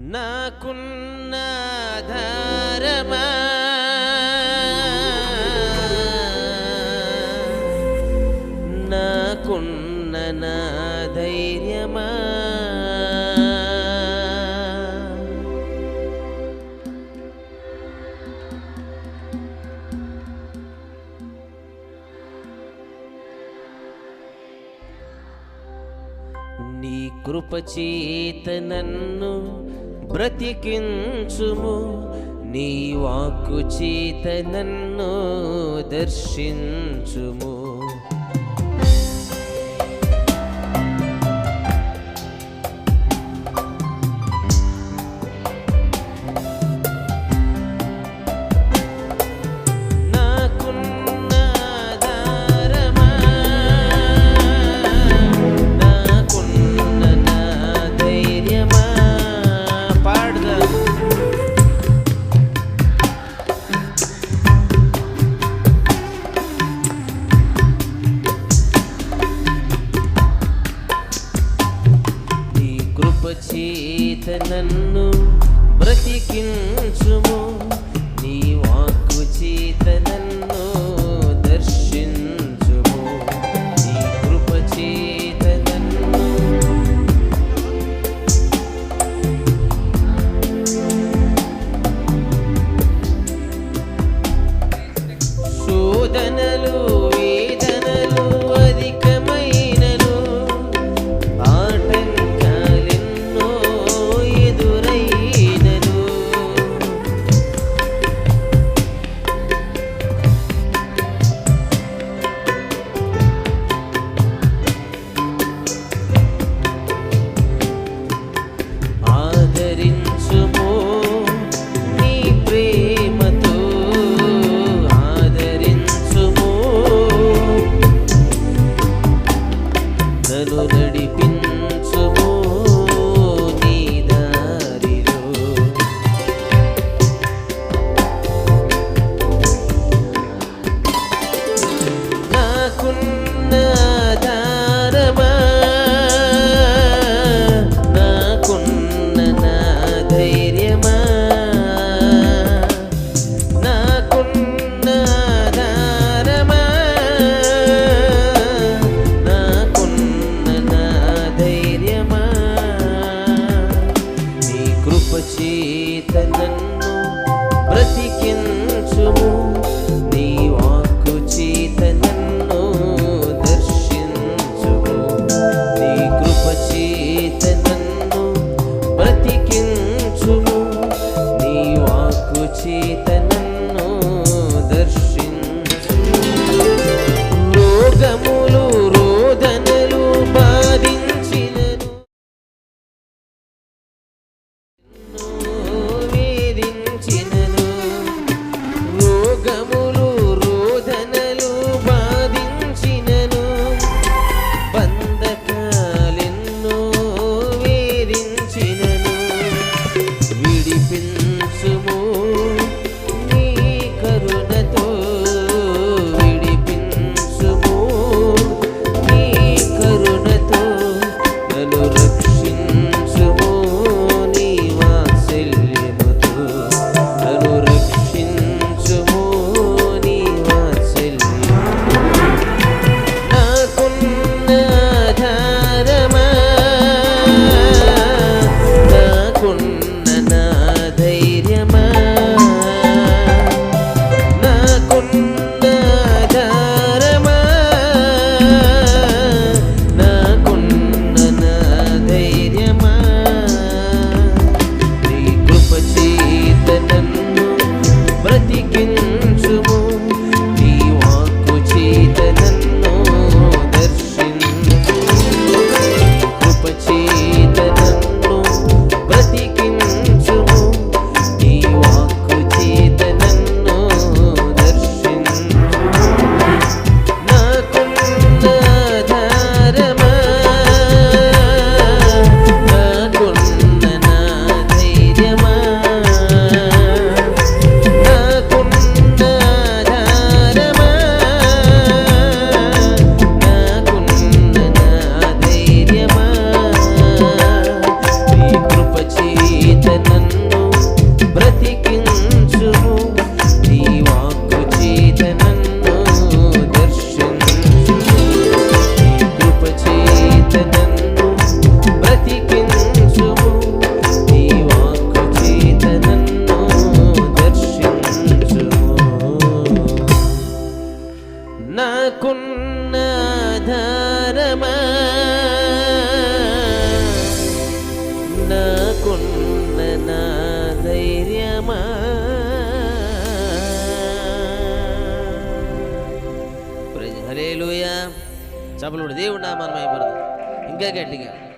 నాకున్నాధారమా? నాకున్న నా ధైర్యమా? నీ కృపచేత నన్ను బ్రతికించుము. నీ వాక్కు చేత నన్ను దర్శించుము. నన్ను బ్రతికించుము. నీ వాక్కు చేత నన్ను దర్శించుము. నీ కృప చేత నన్ను శోధనలో Chita నాకున్న నాకున్న నా ధైర్యమా హలేలుయా చపలుడు దేవుడు నామనమై ఇంకా గట్టిగా.